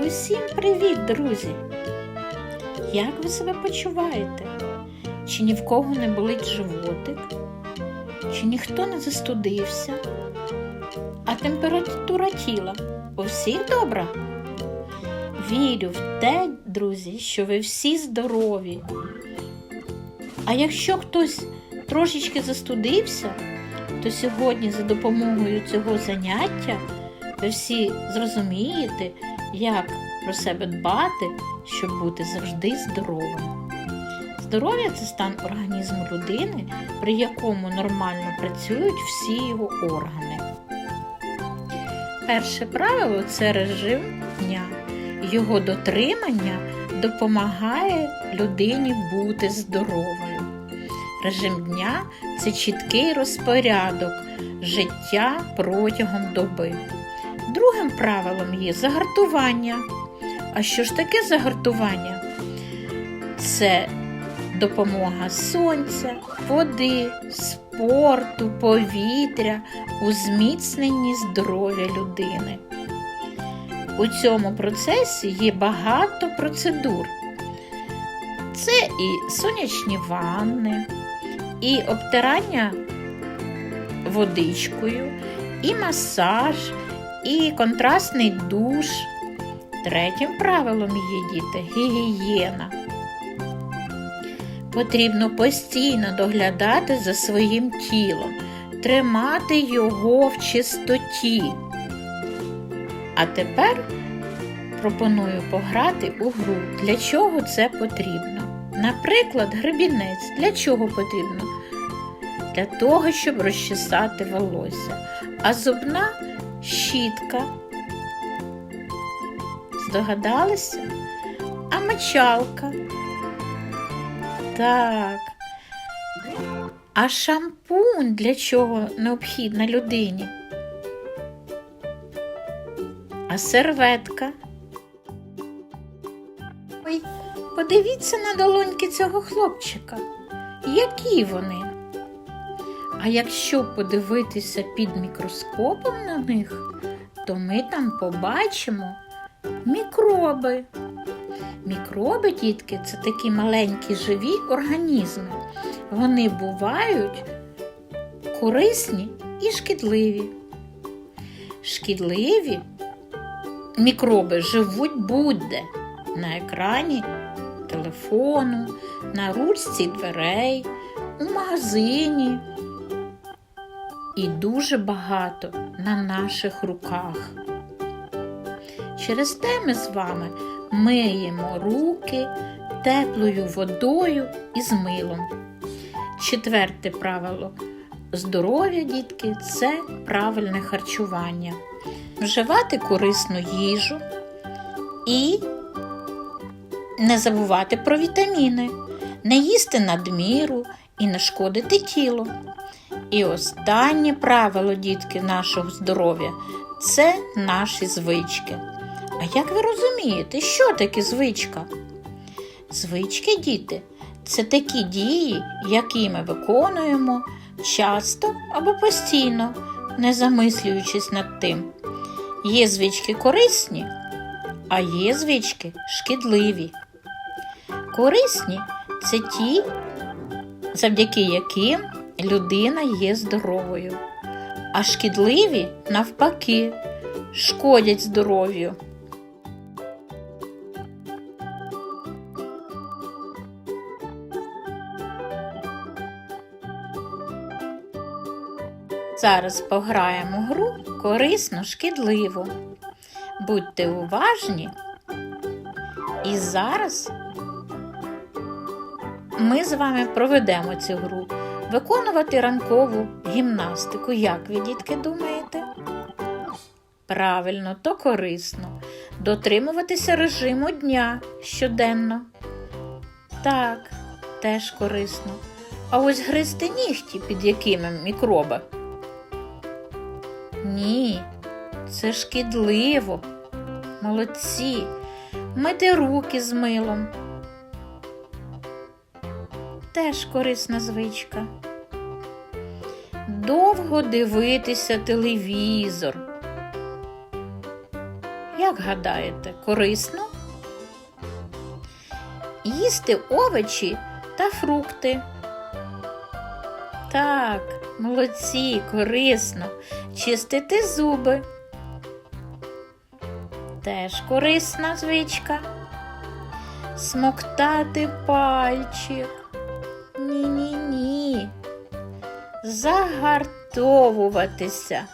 Усім привіт, друзі! Як ви себе почуваєте? Чи ні в кого не болить животик? Чи ніхто не застудився? А температура тіла у всіх добра? Вірю в те, друзі, що ви всі здорові. А якщо хтось трошечки застудився, то сьогодні за допомогою цього заняття ви всі зрозумієте, як про себе дбати, щоб бути завжди здоровим. Здоров'я це стан організму людини, при якому нормально працюють всі його органи. Перше правило це режим дня. Його дотримання допомагає людині бути здоровою. Режим дня це чіткий розпорядок життя протягом доби. Другим правилом є загартування. А що ж таке загартування? Це допомога сонця, води, спорту, повітря у зміцненні здоров'я людини. У цьому процесі є багато процедур. Це і сонячні ванни, і обтирання водичкою, і масаж, і контрастний душ. Третім правилом є діти гігієна. Потрібно постійно доглядати за своїм тілом, тримати його в чистоті. А тепер пропоную пограти у гру. Для чого це потрібно? Наприклад, гребінець. Для чого потрібно? Для того, щоб розчесати волосся. А зубна щітка. Здогадалися? А мочалка. Так. А шампунь для чого необхідна людині? А серветка. Ой, подивіться на долоньки цього хлопчика. Які вони? А якщо подивитися під мікроскопом на них, то ми там побачимо мікроби. Мікроби, дітки, це такі маленькі живі організми. Вони бувають корисні і шкідливі. Шкідливі мікроби живуть будь-де на екрані телефону, на ручці дверей, у магазині і дуже багато на наших руках. Через те ми з вами миємо руки теплою водою і з милом. Четверте правило здоров'я, дітки це правильне харчування. Вживати корисну їжу і не забувати про вітаміни, не їсти надміру і не шкодити тілу. І останнє правило, дітки, нашого здоров'я це наші звички. А як ви розумієте, що таке звичка? Звички, діти, це такі дії, які ми виконуємо часто або постійно, не замислюючись над тим. Є звички корисні, а є звички шкідливі. Корисні це ті, завдяки яким людина є здоровою, а шкідливі, навпаки, шкодять здоров'ю. Зараз пограємо гру корисно шкідливо. Будьте уважні. І зараз ми з вами проведемо цю гру. Виконувати ранкову гімнастику. Як ви, дітки, думаєте? Правильно, то корисно. Дотримуватися режиму дня щоденно. Так, теж корисно. А ось гризти нігті, під якими мікроби. Ні, це шкідливо. Молодці. Мити руки з милом. Теж корисна звичка. Довго дивитися телевізор. Як гадаєте, корисно? Їсти овочі та фрукти. Так, молодці, корисно. Чистити зуби. Теж корисна звичка. Смоктати пальчик. Ні-ні-ні. Загартовуватися.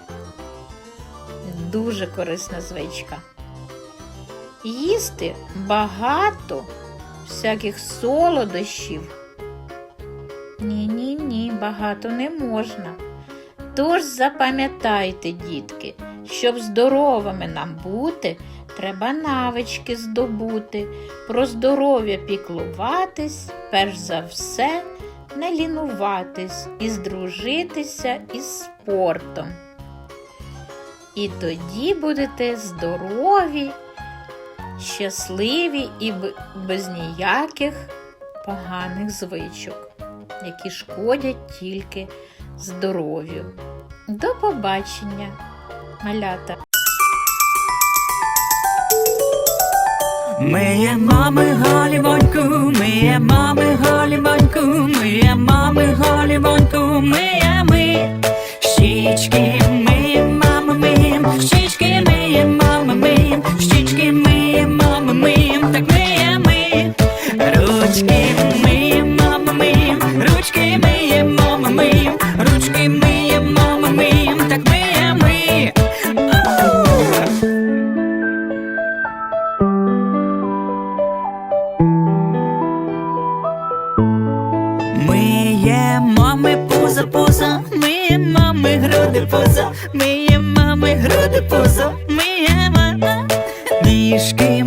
Дуже корисна звичка. Їсти багато всяких солодощів. Ні-ні-ні, багато не можна. Тож запам'ятайте, дітки, щоб здоровими нам бути, треба навички здобути, про здоров'я піклуватись, перш за все, не лінуватись і здружитися із спортом. І тоді будете здорові, щасливі і без ніяких поганих звичок, які шкодять тільки здоров'ю. До побачення, малята! Ми мами голівоньку, груди пузо, ми є мами груди поза, ми є мама ніжки